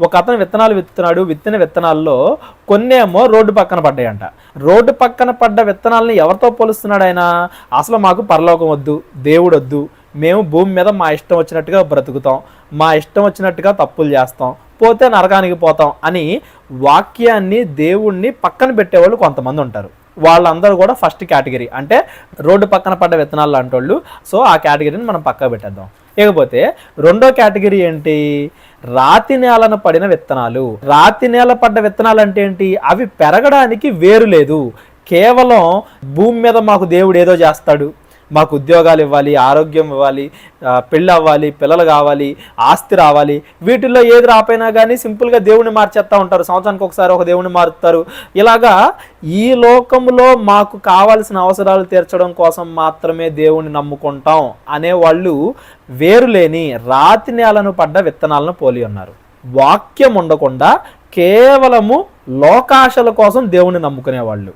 ఒక అతను విత్తనాలు విత్తున్నాడు విత్తిన విత్తనాల్లో కొన్నేమో రోడ్డు పక్కన పడ్డాయంట. రోడ్డు పక్కన పడ్డ విత్తనాలని ఎవరితో పోలుస్తున్నాడు ఆయన? అసలు మాకు పరలోకం వద్దు దేవుడు వద్దు. మేము భూమి మీద మా ఇష్టం వచ్చినట్టుగా బ్రతుకుతాం మా ఇష్టం వచ్చినట్టుగా తప్పులు చేస్తాం పోతే నరకానికి పోతాం అని వాక్యాన్ని దేవుణ్ణి పక్కన పెట్టేవాళ్ళు కొంతమంది ఉంటారు. వాళ్ళందరూ కూడా ఫస్ట్ కేటగిరీ. అంటే రోడ్డు పక్కన పడ్డ విత్తనాలు లాంటోళ్ళు. సో ఆ కేటగిరీని మనం పక్క పెట్టేద్దాం. ఇకపోతే రెండో కేటగిరీ ఏంటి? రాతి నేలన పడిన విత్తనాలు. రాతి నేల పడ్డ విత్తనాలు అంటే ఏంటి? అవి పెరగడానికి వేరు లేదు. కేవలం భూమి మీద మాకు దేవుడు ఏదో చేస్తాడు. మాకు ఉద్యోగాలు ఇవ్వాలి ఆరోగ్యం ఇవ్వాలి పెళ్ళి అవ్వాలి పిల్లలు కావాలి ఆస్తి రావాలి. వీటిల్లో ఏది రాపోయినా కానీ సింపుల్గా దేవుణ్ణి మార్చేస్తూ ఉంటారు. సంవత్సరానికి ఒకసారి ఒక దేవుణ్ణి మారుతారు. ఇలాగా ఈ లోకంలో మాకు కావాల్సిన అవసరాలు తీర్చడం కోసం మాత్రమే దేవుణ్ణి నమ్ముకుంటాం అనే వాళ్ళు వేరులేని రాతి నేలను పడ్డ విత్తనాలను పోలి ఉన్నారు. వాక్యం ఉండకుండా కేవలము లోకాశల కోసం దేవుణ్ణి నమ్ముకునే వాళ్ళు